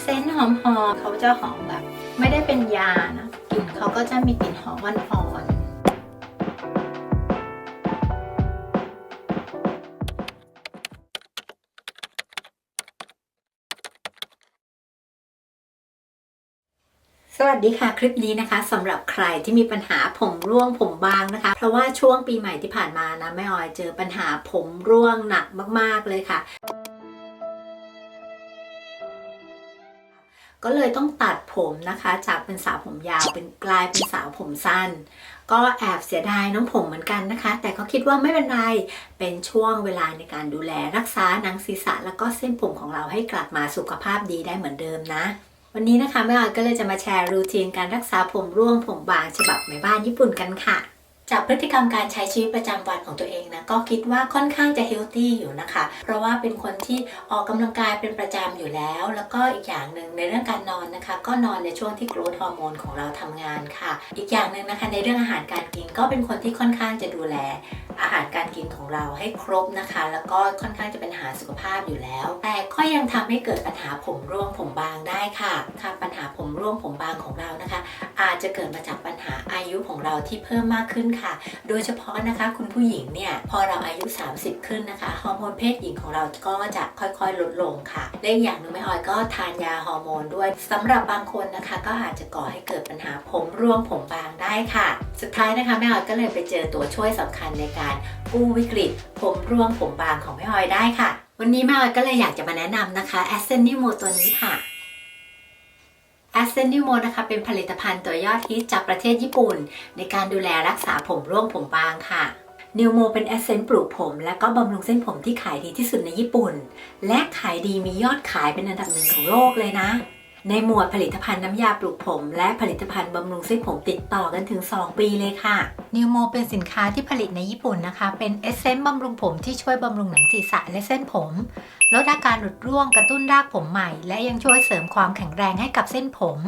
เซนต์หอมๆเขาจะหอมแบบ ไม่ได้เป็นยานะกลิ่นเขาก็จะมีกลิ่นหอมอ่อนๆสวัสดีค่ะคลิปนี้นะคะสำหรับใครที่มีปัญหาผมร่วงผมบางนะคะ เพราะว่าช่วงปีใหม่ที่ผ่านมานะแม่ออยเจอปัญหาผมร่วงหนักมากๆเลยค่ะ ก็เลยต้องตัดผมนะคะ จากเป็นสาวผมยาวเป็นกลายเป็นสาวผมสั้น ก็แอบเสียดายน้องผมเหมือนกันนะคะ แต่ก็คิดว่าไม่เป็นไร เป็นช่วงเวลาในการดูแลรักษาหนังศีรษะ แล้วก็เส้นผมของเราให้กลับมาสุขภาพดีได้เหมือนเดิมนะวันนี้นะคะแม่ออยก็เลยจะมาแชร์รูทีนการรักษาผมร่วงผมบางฉบับแม่บ้านญี่ปุ่นกันค่ะ จากพฤติกรรมการใช้ชีวิตประจำวันของตัวเองนะก็คิดว่าค่อนข้างจะเฮลตี้อยู่นะคะ เพราะว่าเป็นคนที่ออกกำลังกายเป็นประจำอยู่แล้ว แล้วก็อีกอย่างหนึ่งในเรื่องการนอนนะคะ ก็นอนในช่วงที่โกรทฮอร์โมนของเราทำงานค่ะ อีกอย่างหนึ่งนะคะในเรื่องอาหารการกินก็เป็นคนที่ค่อนข้างจะดูแลอาหารการกินของเราให้ครบนะคะ แล้วก็ค่อนข้างจะเป็นอาหารสุขภาพอยู่แล้ว แต่ก็ยังทำให้เกิดปัญหาผมร่วงผมบางได้ค่ะค่ะปัญหาผมร่วงผมบางของเรานะคะ อาจจะเกิดมาจากปัญหาอายุของเราที่เพิ่มมากขึ้นค่ะ โดยเฉพาะนะคะคุณผู้หญิงเนี่ยพอเราอายุ 30 ขึ้นนะคะฮอร์โมนเพศหญิงของเราก็จะค่อยๆ ลดลงค่ะและอย่างนึงแม่ออยก็ทานยาฮอร์โมนด้วยสำหรับบางคนนะคะ ก็อาจจะก่อให้เกิดปัญหาผมร่วงผมบางได้ค่ะ สุดท้ายนะคะแม่ออยก็เลยไปเจอตัวช่วยสำคัญในการกู้วิกฤต ผมร่วงผมบางของแม่ออยได้ค่ะ วันนี้แม่ออยก็เลยอยากจะมาแนะนำนะคะ a s c e n t i m o ตัวนี้ค่ะ a s c e n t i m o นะคะเป็นผลิตภัณฑ์ตัวยอดฮิตจากประเทศญี่ปุ่น ในการดูแลรักษาผมร่วงผมบางค่ะนิวโมเป็นแอสเซนต์ปลูกผม และก็บำรุงเส้นผมที่ขายดีที่สุดในญี่ปุ่น และขายดีมียอดขายเป็นอันดับหนึ่งของโลกเลยนะ ในหมวดผลิตภัณฑ์น้ำยาปลูกผม และผลิตภัณฑ์บำรุงเส้นผมติดต่อกันถึง 2 ปีเลยค่ะนิวโมเป็นสินค้าที่ผลิตในญี่ปุ่นนะคะ เป็นเอเซนต์บำรุงผมที่ช่วยบำรุงหนังศีรษะและเส้นผม ลดอาการหลุดร่วงกระตุ้นรากผมใหม่ และยังช่วยเสริมความแข็งแรงให้กับเส้นผม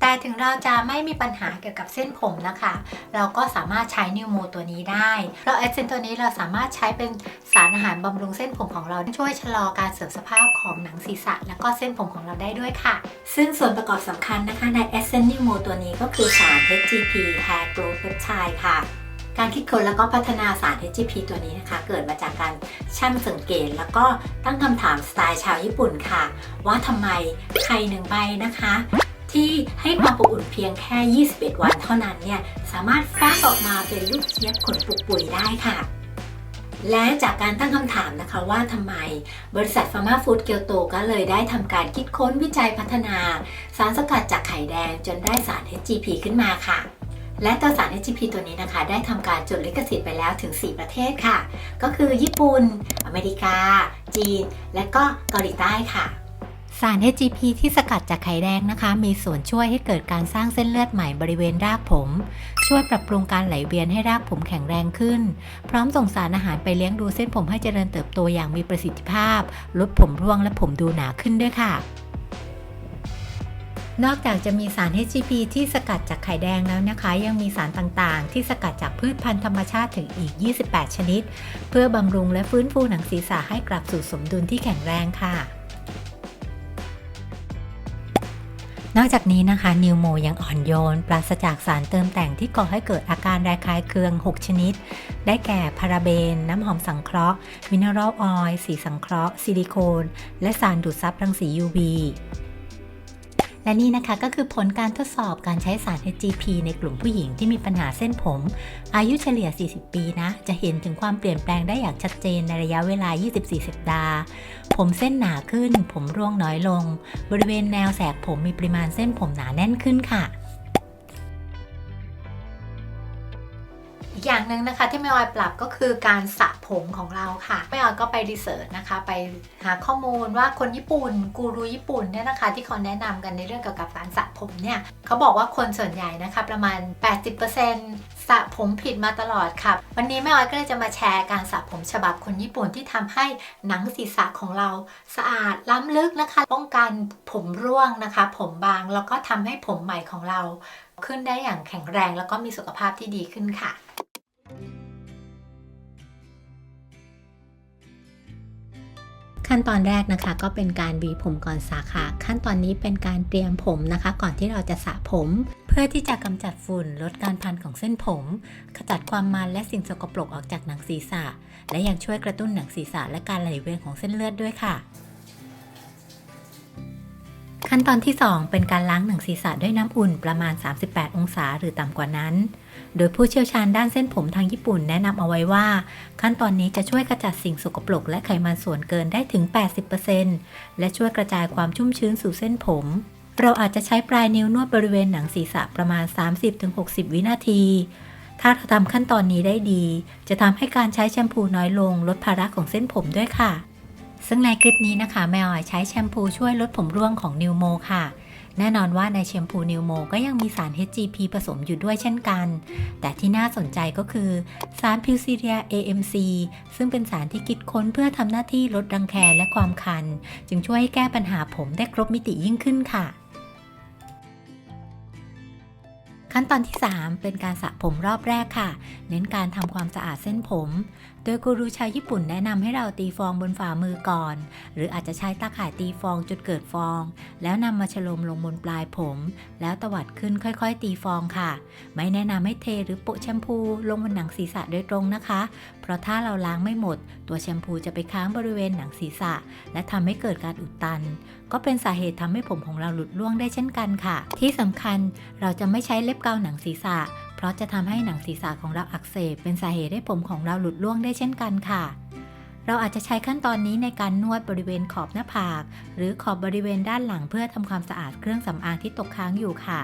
แต่ถึงเราจะไม่มีปัญหาเกี่ยวกับเส้นผมนะคะ เราก็สามารถใช้นิวโมตัวนี้ได้เพราะเอสเซนตัวนี้เราสามารถใช้เป็นสารอาหารบำรุงเส้นผมของเราช่วยชะลอการเสื่อมสภาพของหนังศีรษะ และก็เส้นผมของเราได้ด้วยค่ะ ซึ่งส่วนประกอบสำคัญนะคะใน e s s e n t i m o ตัวนี้ก็คือสาร HGP Hair Growth Peptide ค่ะการคิดค้นแล้วก็พัฒนาสาร HGP ตัวนี้นะคะ เกิดมาจากการช่างสังเกต แล้วก็ตั้งคำถามสไตล์ชาวญี่ปุ่นค่ะ ว่าทำไมไข่หนึ่งใบนะคะ ที่ให้ความอบอุ่นเพียงแค่ 21 วันเท่านั้นเนี่ยสามารถฟักออกมาเป็นลูกเจี๊ยบขนปุกปุ๋ยได้ค่ะและจากการตั้งคำถามนะคะว่าทำไมบริษัทฟาร์มาฟู้ดเกียวโตก็เลยได้ทำการคิดค้นวิจัยพัฒนา สารสกัดจากไข่แดงจนได้สาร HGP ขึ้นมาค่ะ และตัวสาร HGP ตัวนี้นะคะ ได้ทำการจดลิขสิทธิ์ไปแล้วถึง 4 ประเทศค่ะ ก็คือญี่ปุ่น อเมริกา จีน และก็เกาหลีใต้ค่ะ สาร HGP ที่สกัดจากไข่แดงนะคะ มีส่วนช่วยให้เกิดการสร้างเส้นเลือดใหม่บริเวณรากผม ช่วยปรับปรุงการไหลเวียนให้รากผมแข็งแรงขึ้น พร้อมส่งสารอาหารไปเลี้ยงดูเส้นผมให้เจริญเติบโตอย่างมีประสิทธิภาพ ลดผมร่วงและผมดูหนาขึ้นด้วยค่ะ นอกจากจะมีสาร HGP ที่สกัดจากไข่แดงแล้วนะคะ ยังมีสารต่างๆ ที่สกัดจากพืชพันธุ์ธรรมชาติถึงอีก 28 ชนิด เพื่อบำรุงและฟื้นฟูหนังศีรษะให้กลับสู่สมดุลที่แข็งแรงค่ะ นอกจากนี้นะคะนิวโมยังอ่อนโยน ปราศจากสารเติมแต่งที่ก่อให้เกิดอาการระคายเคือง 6 ชนิด ได้แก่พาราเบน น้ำหอมสังเคราะห์มินเนอรัลออยล์สีสังเคราะห์ ซิลิโคน และสารดูดซับรังสี UV และนี่นะคะก็คือผลการทดสอบการใช้สาร HGP ในกลุ่มผู้หญิงที่มีปัญหาเส้นผม อายุเฉลี่ย 40 ปีนะ จะเห็นถึงความเปลี่ยนแปลงได้อย่างชัดเจนในระยะเวลา 24 สัปดาห์ ผมเส้นหนาขึ้น ผมร่วงน้อยลง บริเวณแนวแสกผมมีปริมาณเส้นผมหนาแน่นขึ้นค่ะ หนึ่งนะคะที่แม่ออยปรับก็คือการสระผมของเราค่ะแม่ออยก็ไปรีเสิร์ชนะคะ ไปหาข้อมูลว่าคนญี่ปุ่นกูรูญี่ปุ่นเนี่ยนะคะ ที่เขาแนะนำกันในเรื่องเกี่ยวกับการสระผมเนี่ยเขาบอกว่าคนส่วนใหญ่นะคะประมาณ 80%สระผมผิดมาตลอดค่ะ วันนี้แม่ออยก็เลยจะมาแชร์การสระผมฉบับคนญี่ปุ่นที่ทำให้หนังศีรษะของเราสะอาดล้ำลึกนะคะ ป้องกันผมร่วงนะคะ ผมบางแล้วก็ทำให้ผมใหม่ของเราขึ้นได้อย่างแข็งแรงแล้วก็มีสุขภาพที่ดีขึ้นค่ะ ขั้นตอนแรกนะคะก็เป็นการหวีผมก่อนสระค่ะ ขั้นตอนนี้เป็นการเตรียมผมนะคะ ก่อนที่เราจะสระผม เพื่อที่จะกำจัดฝุ่นลดการพันของเส้นผม ขจัดความมันและสิ่งสกปรกออกจากหนังศีรษะ และยังช่วยกระตุ้นหนังศีรษะและการไหลเวียนของเส้นเลือดด้วยค่ะ ขั้นตอนที่ 2 เป็นการล้างหนังศีรษะด้วยน้ำอุ่นประมาณ 38 องศาหรือต่ำกว่านั้น โดยผู้เชี่ยวชาญด้านเส้นผมทางญี่ปุ่นแนะนำเอาไว้ว่า ขั้นตอนนี้จะช่วยขจัดสิ่งสกปรกและไขมันส่วนเกินได้ถึง 80%และช่วยกระจายความชุ่มชื้นสู่เส้นผม เราอาจจะใช้ปลายนิ้วนวดบริเวณหนังศีรษะประมาณ 30-60 วินาที ถ้าเราทำขั้นตอนนี้ได้ดี จะทำให้การใช้แชมพูน้อยลง ลดภาระของเส้นผมด้วยค่ะ ซึ่งในคลิปนี้นะคะแมวใช้แชมพูช่วยลดผมร่วงของนิวโมค่ะ แน่นอนว่าในแชมพูนิวโมก็ยังมีสาร HGP ผสมอยู่ด้วยเช่นกัน แต่ที่น่าสนใจก็คือสารพิวซิเรีย AMC ซึ่งเป็นสารที่คิดค้นเพื่อทำหน้าที่ลดรังแคและความคัน จึงช่วยให้แก้ปัญหาผมได้ครบมิติยิ่งขึ้นค่ะ ขั้นตอนที่ 3 เป็นการสระผมรอบแรกค่ะ เน้นการทำความสะอาดเส้นผม โดยกูรูชาวญี่ปุ่นแนะนำให้เราตีฟองบนฝ่ามือก่อน หรืออาจจะใช้ตาข่ายตีฟองจนเกิดฟอง แล้วนำมาฉลมลงบนปลายผม แล้วตวัดขึ้นค่อยๆ ตีฟองค่ะ ไม่แนะนำให้เทหรือโปะแชมพูลงบนหนังศีรษะโดยตรงนะคะ เพราะถ้าเราล้างไม่หมด ตัวแชมพูจะไปค้างบริเวณหนังศีรษะ และทำให้เกิดการอุดตัน ก็เป็นสาเหตุทำให้ผมของเราหลุดร่วงได้เช่นกันค่ะ ที่สำคัญเราจะไม่ใช้เล็บเกาหนังศีรษะ เพราะจะทำให้หนังศีรษะของเราอักเสบเป็นสาเหตุให้ผมของเราหลุดร่วงได้เช่นกันค่ะ เราอาจจะใช้ขั้นตอนนี้ในการนวดบริเวณขอบหน้าผาก หรือขอบบริเวณด้านหลังเพื่อทำความสะอาดเครื่องสำอางที่ตกค้างอยู่ค่ะ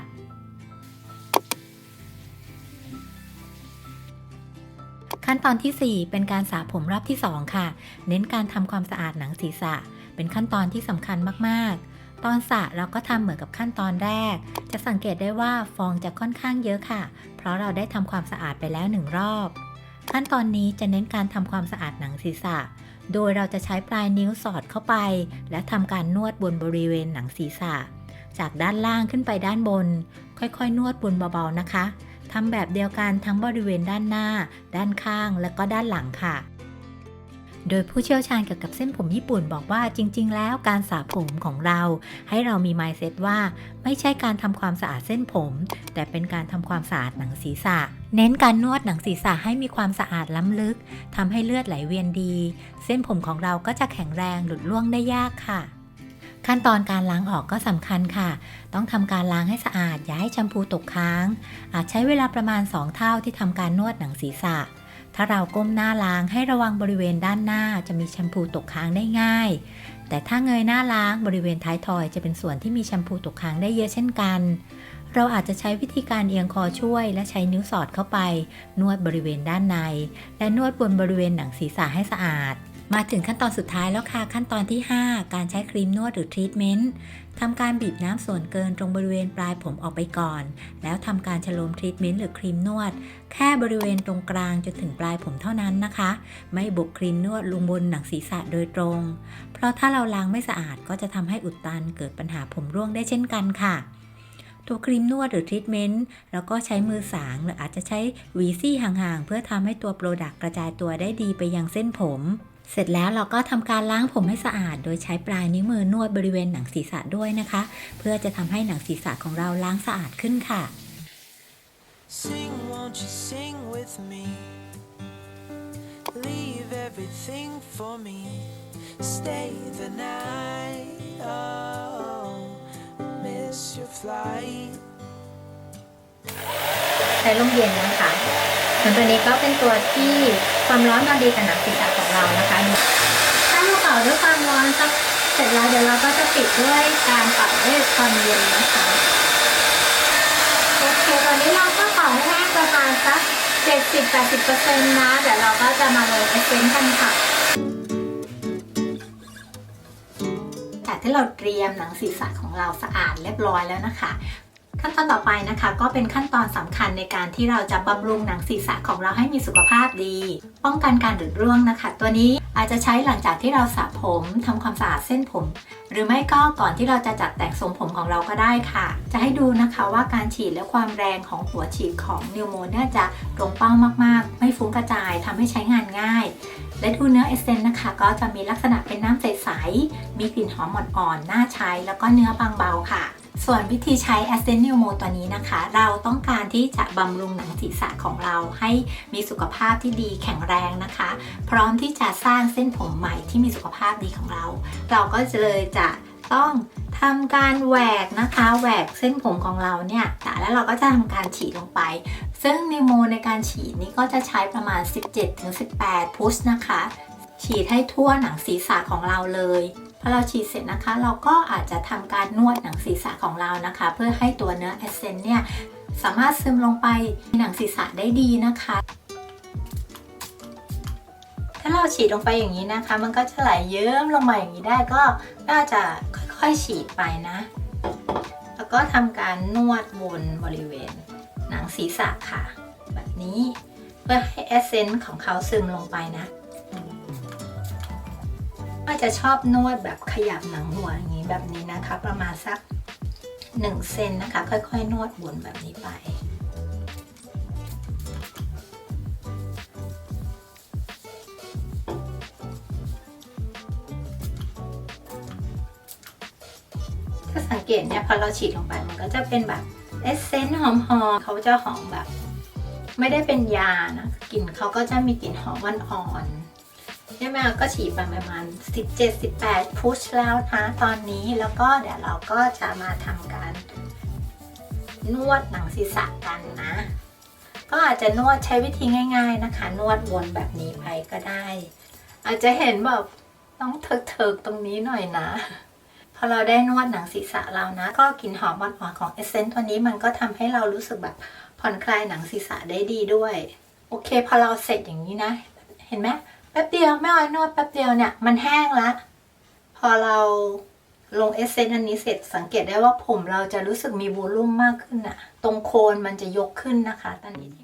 ขั้นตอนทีสี่ 4 เป็นการสระผมรอบที่ 2 ค่ะ เน้นการทำความสะอาดหนังศีรษะ เป็นขั้นตอนที่สำคัญมาก ๆ ตอนสระเราก็ทำเหมือนกับขั้นตอนแรก จะสังเกตได้ว่าฟองจะค่อนข้างเยอะค่ะ เพราะเราได้ทำความสะอาดไปแล้วหนึ่งรอบ ขั้นตอนนี้จะเน้นการทำความสะอาดหนังศีรษะ โดยเราจะใช้ปลายนิ้วสอดเข้าไป และทำการนวดบนบริเวณหนังศีรษะ จากด้านล่างขึ้นไปด้านบน ค่อยๆ นวดบนเบาๆนะคะทำแบบเดียวกันทั้งบริเวณด้านหน้า ด้านข้าง และก็ด้านหลังค่ะ โดยผู้เชี่ยวชาญเกี่ยวกับเส้นผมญี่ปุ่นบอกว่าจริง ๆ แล้วการสระผมของเรา ให้เรามี mindset ว่า ไม่ใช่การทำความสะอาดเส้นผม แต่เป็นการทำความสะอาดหนังศีรษะ เน้นการนวดหนังศีรษะให้มีความสะอาดล้ำลึกทำให้เลือดไหลเวียนดี เส้นผมของเราก็จะแข็งแรงหลุดร่วงได้ยากค่ะขั้นตอนการล้างออกก็สำคัญค่ะ ต้องทำการล้างให้สะอาด อย่าให้แชมพูตกค้าง อาจใช้เวลาประมาณ 2 เท่าที่ทำการนวดหนังศีรษะ ถ้าเราก้มหน้าล้างให้ระวังบริเวณด้านหน้าจะมีแชมพูตกค้างได้ง่าย แต่ถ้าเงยหน้าล้างบริเวณท้ายทอยจะเป็นส่วนที่มีแชมพูตกค้างได้เยอะเช่นกัน เราอาจจะใช้วิธีการเอียงคอช่วย และใช้นิ้วสอดเข้าไป นวดบริเวณด้านใน และนวดบนบริเวณหนังศีรษะให้สะอาด มาถึงขั้นตอนสุดท้ายแล้วค่ะ ขั้นตอนที่ 5 การใช้ครีมนวดหรือทรีทเมนต์ทำการบีบน้ำส่วนเกินตรงบริเวณปลายผมออกไปก่อน แล้วทำการฉโลมทรีทเมนต์หรือครีมนวด แค่บริเวณตรงกลางจนถึงปลายผมเท่านั้นนะคะ ไม่บุกครีมนวดลงบนหนังศีรษะโดยตรง เพราะถ้าเราล้างไม่สะอาดก็จะทำให้อุดตันเกิดปัญหาผมร่วงได้เช่นกันค่ะตัวครีมนวดหรือทรีทเมนต์แล้วก็ใช้มือสางหรืออาจจะใช้หวีซี่ห่างๆ เพื่อทำให้ตัวโปรดักต์กระจายตัวได้ดีไปยังเส้นผม เสร็จแล้วเราก็ทำการล้างผมให้สะอาด โดยใช้ปลายนิ้วมือนวดบริเวณหนังศีรษะด้วยนะคะ เพื่อจะทำให้หนังศีรษะของเราล้างสะอาดขึ้นค่ะ Sing, won't you sing with me? Leave everything for me. Stay the night. Oh, miss your flight. ใช้ลมเย็นนะคะส่วนตัวนี้ก็เป็นตัวที่ความร้อนพอดีกับหนังศีรษะของ เรานะคะถ้าเราเป่าด้วยความร้อนสักเสร็จแล้วเดี๋ยวเราก็จะปิดด้วยการเป่าด้วยความเย็นนะคะโอเคตอนนี้เราก็เป่าให้แห้งประมาณสัก70-80%นะเดี๋ยวเราก็จะมาโรยเอสเซนต์กันค่ะจากที่เราเตรียมหนังศีรษะของเราสะอาดเรียบร้อยแล้วนะคะ ขั้นตอนต่อไปนะคะ ก็เป็นขั้นตอนสำคัญในการที่เราจะบำรุงหนังศีรษะของเราให้มีสุขภาพดี ป้องกันการหลุดร่วงนะคะ ตัวนี้อาจจะใช้หลังจากที่เราสระผมทำความสะอาดเส้นผม หรือไม่ก็ก่อนที่เราจะจัดแต่งทรงผมของเราก็ได้ค่ะ จะให้ดูนะคะว่าการฉีดและความแรงของหัวฉีดของนิวโมเนี่ยจะตรงเป้ามากๆ ไม่ฟุ้งกระจายทำให้ใช้งานง่ายและดูเนื้อเอเซนนะคะ ก็จะมีลักษณะเป็นน้ำใส ๆ มีกลิ่นหอมอ่อนๆ น่าใช้ แล้วก็เนื้อบางเบาค่ะ ส่วนวิธีใช้ a s c e n t New Mo ตัวนี้นะคะ เราต้องการที่จะบำรุงหนังศีรษะของเราให้มีสุขภาพที่ดีแข็งแรงนะคะ พร้อมที่จะสร้างเส้นผมใหม่ที่มีสุขภาพดีของเรา เราก็จะเลยจะต้องทำการแหวกนะคะแหวกเส้นผมของเราเนี่ยแต่แล้วเราก็จะทำการฉีดลงไป ซึ่งนิโมในการฉีดนี้ก็จะใช้ประมาณ 17-18 พุชนะคะ ฉีดให้ทั่วหนังศีรษะของเราเลย พอเราฉีดเสร็จนะคะ เราก็อาจจะทำการนวดหนังศีรษะของเรานะคะ เพื่อให้ตัวเนื้อเอเซนเนี่ยสามารถซึมลงไปในหนังศีรษะได้ดีนะคะ ถ้าเราฉีดลงไปอย่างนี้นะคะ มันก็จะไหลเยิ้มลงมาอย่างนี้ได้ก็น่าจะค่อยๆฉีดไปนะ แล้วก็ทำการนวดวนบริเวณ หนังศีรษะค่ะ แบบนี้เพื่อให้เอเซนส์ของเขาซึมลงไปนะ ก็จะชอบนวดแบบขยับหนังหัวอย่างนี้แบบนี้นะคะ ประมาณสัก1เซนนะคะ ค่อยๆ นวดวนแบบนี้ไป ถ้าสังเกตเนี่ยพอเราฉีดลงไปมันก็จะเป็นแบบเอสเซนต์หอมๆเขาจะหอมแบบ ไม่ได้เป็นยานะกลิ่นเขาก็จะมีกลิ่นหอมอ่อนๆ ช่ไหมก็ฉีดไปประมาณ 17-18 พุชแล้วนะตอนนี้แล้วก็เดี๋ยวเราก็จะมาทำการ นวดหนังศีรษะกันนะ ก็อาจจะนวดใช้วิธีง่าย ๆนะคะ นวดวนแบบนี้ไปก็ได้ อาจจะเห็นแบบต้องเถิกๆตรงนี้หน่อยนะพอเราได้นวดหนังศีรษะเรานะ ก็กลิ่นหอมอ่อนๆของเอเซนต์ตัวนี้มันก็ทำให้เรารู้สึกแบบผ่อนคลายหนังศีรษะได้ดีด้วย โอเค พอเราเสร็จอย่างนี้นะ เห็นไหม แป๊บเดียวไม่อ่อยนวดแป๊บเดียวเนี่ยมันแห้งละ พอเราลงเอสเซนต์อันนี้เสร็จสังเกตได้ว่าผมเราจะรู้สึกมีวอลลุ่มมากขึ้นอะตรงโคนมันจะยกขึ้นนะคะ ตอนนี้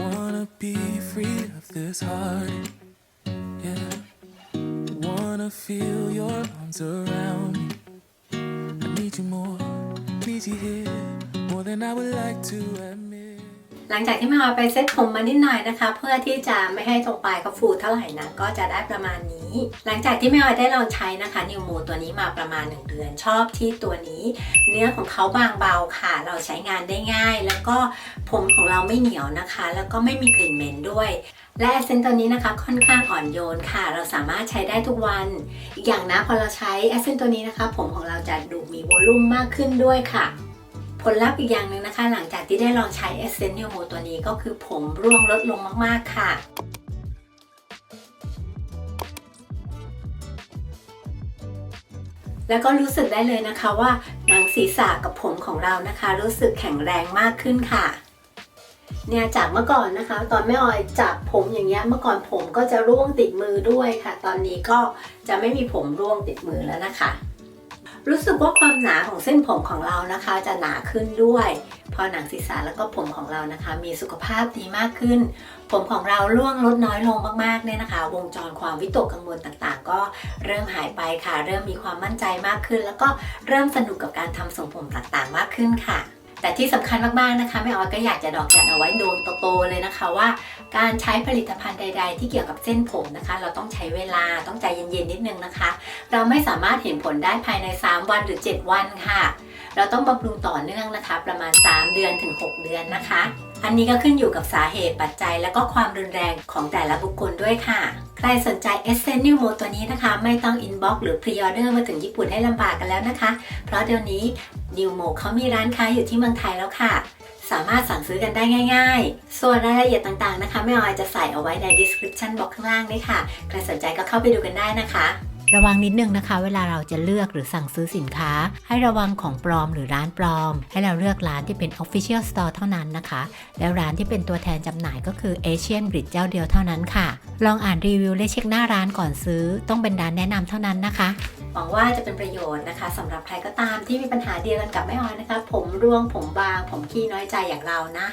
Wanna be free of this heart. Yeah. Wanna feel your arms around me. I need you more, need you here, more than I would like to admit. หลังจากที่แม่ออยไปเซ็ตผมมานิดหน่อยนะคะ เพื่อที่จะไม่ให้ตรงปลายเขาฟูเท่าไหร่นะก็จะได้ประมาณนี้ หลังจากที่แม่ออยได้ลองใช้นะคะนิวมูตัวนี้มาประมาณ 1 เดือนชอบที่ตัวนี้ เนื้อของเขาบางเบาค่ะ เราใช้งานได้ง่าย แล้วก็ผมของเราไม่เหนียวนะคะ แล้วก็ไม่มีกลิ่นเหม็นด้วยและเซนตัวนี้นะคะค่อนข้างอ่อนโยนค่ะ เราสามารถใช้ได้ทุกวัน อีกอย่างนะพอเราใช้แอสเซนตัวนี้นะคะ ผมของเราจะดูมีวอลลุ่มมากขึ้นด้วยค่ะ ผลลัพธ์อีกอย่างหนึ่งนะคะ หลังจากที่ได้ลองใช้ Essence New Mo ตัวนี้ก็คือผมร่วงลดลงมากๆค่ะแล้วก็รู้สึกได้เลยนะคะว่าหนังศีรษะกับผมของเรานะคะ รู้สึกแข็งแรงมากขึ้นค่ะ เนี่ยจากเมื่อก่อนนะคะ ตอนแม่ออยจับผมอย่างเงี้ยเมื่อก่อนผมก็จะร่วงติดมือด้วยค่ะ ตอนนี้ก็จะไม่มีผมร่วงติดมือแล้วนะคะ รู้สึกว่าความหนาของเส้นผมของเรานะคะ จะหนาขึ้นด้วย พอหนังศีรษะแล้วก็ผมของเรานะคะ มีสุขภาพดีมากขึ้น ผมของเราร่วงลดน้อยลงมากๆเนี่ยนะคะ วงจรความวิตกกังวลต่างๆ ก็เริ่มหายไปค่ะ เริ่มมีความมั่นใจมากขึ้น แล้วก็เริ่มสนุกกับการทำทรงผมต่างๆ มากขึ้นค่ะ แต่ที่สำคัญมากๆนะคะแม่ออยก็อยากจะดอกจันเอาไว้โดนโตๆเลยนะคะว่า การใช้ผลิตภัณฑ์ใด ๆ ที่เกี่ยวกับเส้นผมนะคะ เราต้องใช้เวลาต้องใจเย็นๆนิดนึงนะคะ เราไม่สามารถเห็นผลได้ภายใน 3 วันหรือ 7 วันค่ะ เราต้องบำรุงต่อเนื่องนะคะ ประมาณ 3 เดือนถึง 6 เดือนนะคะ อันนี้ก็ขึ้นอยู่กับสาเหตุปัจจัย และก็ความรุนแรงของแต่ละบุคคลด้วยค่ะ ใครสนใจ Essence New Mo ตัวนี้นะคะ ไม่ต้อง inbox หรือ pre-order มาถึงญี่ปุ่นให้ลำบากกันแล้วนะคะ เพราะเดี๋ยวนี้ New Mo เขามีร้านค้าอยู่ที่เมืองไทยแล้วค่ะ สามารถสั่งซื้อกันได้ง่าย ๆ ส่วนรายละเอียดต่างๆนะคะแม่ออยจะใส่เอาไว้ใน description box ข้างล่างนี่ค่ะ ใครสนใจก็เข้าไปดูกันได้นะคะ ระวังนิดนึงนะคะ เวลาเราจะเลือกหรือสั่งซื้อสินค้า ให้ระวังของปลอมหรือร้านปลอม ให้เราเลือกร้านที่เป็น Official Store เท่านั้นนะคะ แล้วร้านที่เป็นตัวแทนจำหน่ายก็คือ Asian Grid เจ้าเดียวเท่านั้นค่ะ ลองอ่านรีวิวและเช็คหน้าร้านก่อนซื้อ ต้องเป็นร้านแนะนำเท่านั้นนะคะหวังว่าจะเป็นประโยชน์นะคะสำหรับใครก็ตามที่มีปัญหาเดียวกันกับแม่ออยนะคะ ผมร่วงผมบาง ผมขี้น้อยใจอย่างเรานะ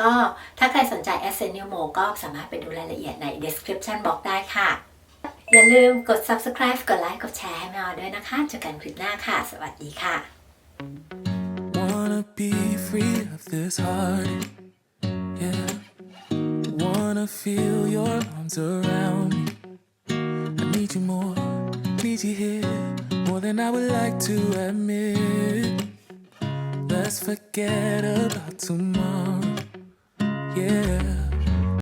ก็ถ้าใครสนใจ Essence New Mo ก็สามารถไปดูรายละเอียดใน description box ได้ค่ะ อย่าลืมกด subscribe กดไลค์กดแชร์ให้แมวด้วยนะคะเจอกันคลิปหน้าค่ะ สวัสดีค่ะ Wanna be free of this heart yeah Wanna feel your arms around me I need you more need you here more than I would like to admit Let's forget about tomorrow yeah